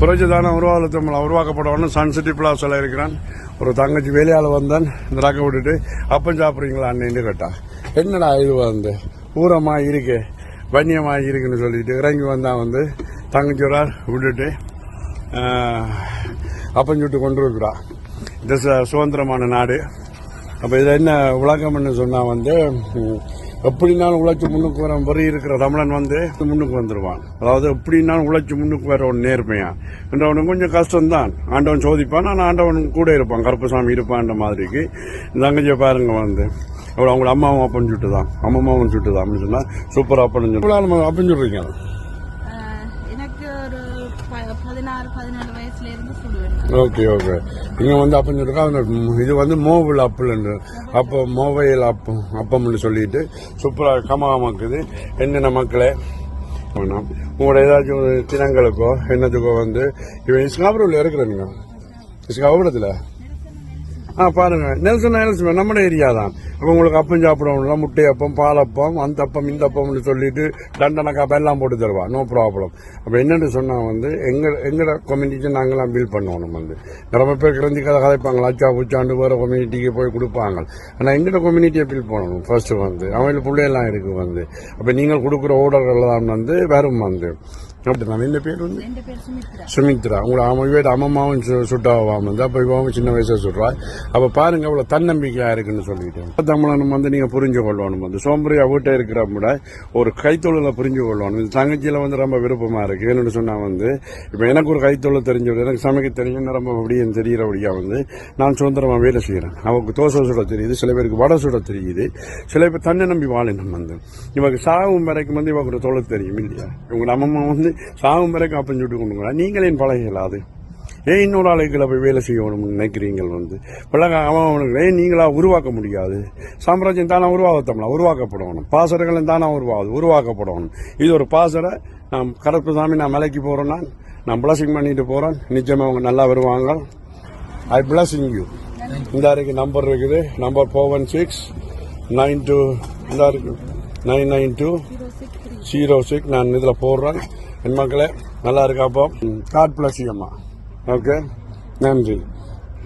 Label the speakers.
Speaker 1: புரட்சிதான உருவாக்க தமிழ் உருவாக்கப்படணும்னு சன் சிட்டி பிளாஸில் இருக்கிறான். ஒரு தங்கச்சி வேலையால் வந்தான். இந்த ரக்க விட்டுட்டு அப்பம் சாப்பிட்றீங்களா? அண்ணன்னு என்னடா இது வந்து? ஊரமாக இருக்கு வன்னியமாக இருக்குன்னு சொல்லிட்டு இறங்கி வந்தால் வந்து தங்கச்சி விட்டுட்டு ஆஹ், அப்பம் சுட்டு கொண்டு இருக்கிறா. இது சுதந்திரமான நாடு. அப்போ இதில் என்ன விளக்கம்னு சொன்னால் வந்து எப்படினாலும் உழைச்சி முன்னுக்கு வர வரி இருக்கிற தமிழன் வந்து முன்னுக்கு வந்துடுவான் அதாவது எப்படினாலும் உழைச்சி முன்னுக்கு வர ஒரு நேர்மையா. என்றவனுக்கு கொஞ்சம் கஷ்டம்தான். ஆண்டவன் சோதிப்பான் ஆனால் ஆண்டவன் கூட இருப்பான். கருப்பசாமி இருப்பான்ற மாதிரிக்கு. இந்த தங்கச்சியை பாருங்க வந்து. அவ்வளோ அவங்கள அம்மாவும் அப்பன்னு சொல்லிட்டு தான் அம்மாவும் சுட்டு தான் அப்படின்னு சொன்னால் சூப்பர் அப்பன்னு சொல்லி அப்படின்னு
Speaker 2: சொல்கிறீங்க எனக்கு ஒரு பதினாறு பதினேழு வயசுல இருந்து சுடுவேன்
Speaker 1: ஓகே ஓகே. இங்க வந்து அப்பன்னு சொல்லிருக்கா அந்த இது வந்து மோவில் அப்புன்னு அப்போ மொபைல் அப்பம் அப்பம்னு சொல்லிட்டு சூப்பராக கமகமாக்குது. என்னென்ன மக்களே? வேணாம். உங்களோட ஏதாச்சும் தினங்களுக்கோ என்னத்துக்கோ வந்து இவன் இஸ்காபுரில் இருக்கிறேனுங்க. இஸ்காபுரத்தில்? ஆ பாருங்க. நெல்சன் நெல்சன் நம்ம ஏரியா தான். அப்போ உங்களுக்கு அப்பம் சாப்பிடணும் முட்டை அப்பம் பால் அப்பம் அந்த அப்பம் இந்த அப்பம்னு சொல்லிட்டு தண்டனக்கா எல்லாம் போட்டு தருவா. நோ ப்ராப்ளம் அப்போ என்னன்னு சொன்னா வந்து எங்க எங்கட கம்யூனிட்டி நாங்களாம் பில் நம்ம வந்து. நிறைய பேர் கிளந்தி கதை கதைப்பாங்களா? அச்சா பூச்சாண்டு வேற கம்யூனிட்டிக்கு போய் கொடுப்பாங்க. ஆனால் எங்கட கம்யூனிட்டியை பில் பண்ணணும் ஃபர்ஸ்ட் வந்து. அவங்களுக்கு பிள்ளையெல்லாம் இருக்கு வந்து. அப்போ நீங்கள் கொடுக்குற ஓர்டர்கள் தான் வந்து வரும் வந்து. அப்படி நான் இந்த பேர் வந்து?
Speaker 2: சுமித்ரா.
Speaker 1: உங்களை அவன் இவன் அம்மாவும் சு- சுட்டாவாம் வந்து அப்போ இவன் சின்ன வயசுல சுடுறா அப்போ பாருங்க அவ்வளோ தன்னம்பிக்கையா இருக்குன்னு சொல்லிட்டு. தமிழனும் வந்து நீங்க புரிஞ்சு கொள்ளணும் வந்து. சோம்பரியா வீட்டை இருக்கிற கூட ஒரு கைத்தொழிலை புரிஞ்சு கொள்ளணும். இது தங்கச்சியில வந்து ரொம்ப விருப்பமா இருக்கு. என்னன்னு சொன்னா வந்து இப்போ எனக்கு ஒரு கைத்தொழில் தெரிஞ்சவர் எனக்கு சமைக்க தெரியும் ரொம்ப அப்படியே தெரிகிறபடியா வந்து நான் சுதந்திரமா வேலை செய்யறேன் அவருக்கு தோசை சுட தெரியுது சில பேருக்கு வடை சுட தெரியுது. சில பேர் தன்னை நம்பி வாழினம் வந்து. இவங்க சாகும் வரைக்கும் வந்து இவங்க தொழில் தெரியும் இல்லையா? இவங்க அம்மா வந்து சாகும் வரைக்கும் அப்பன்னு சொல்லிட்டு கொண்டு பழகிகளா பழகலாது ஏன் இன்னொரு ஆளுகளை போய் வேலை செய்யணும்னு நினைக்கிறீங்க வந்து? பழக அவன் அவனுக்கு ஏன் நீங்களா உருவாக்க முடியாது? சாம்ராஜ்யம் தானே உருவாக்கத்தம்ல உருவாக்கப்படணும். பாசறைகளும் தானே உருவாகுது. உருவாக்கப்படணும். இது ஒரு பாசறை. நான் கருப்பு சாமி நான் மலைக்கு போகிறோன்னா நான் பிளஸிங் பண்ணிட்டு போகிறேன் நிச்சயமாக அவங்க நல்லா வருவாங்க. ஐ பிளஸிங் யூ இந்த இருக்கு நம்பர் இருக்குது. Number four one six nine two இந்த இருக்கு nine nine two zero six நான் இதில் போடுறேன். என் மக்களே நல்லா இருக்காப்போ காட் பிளஸ் அம்மா. ஓகே நன்றி.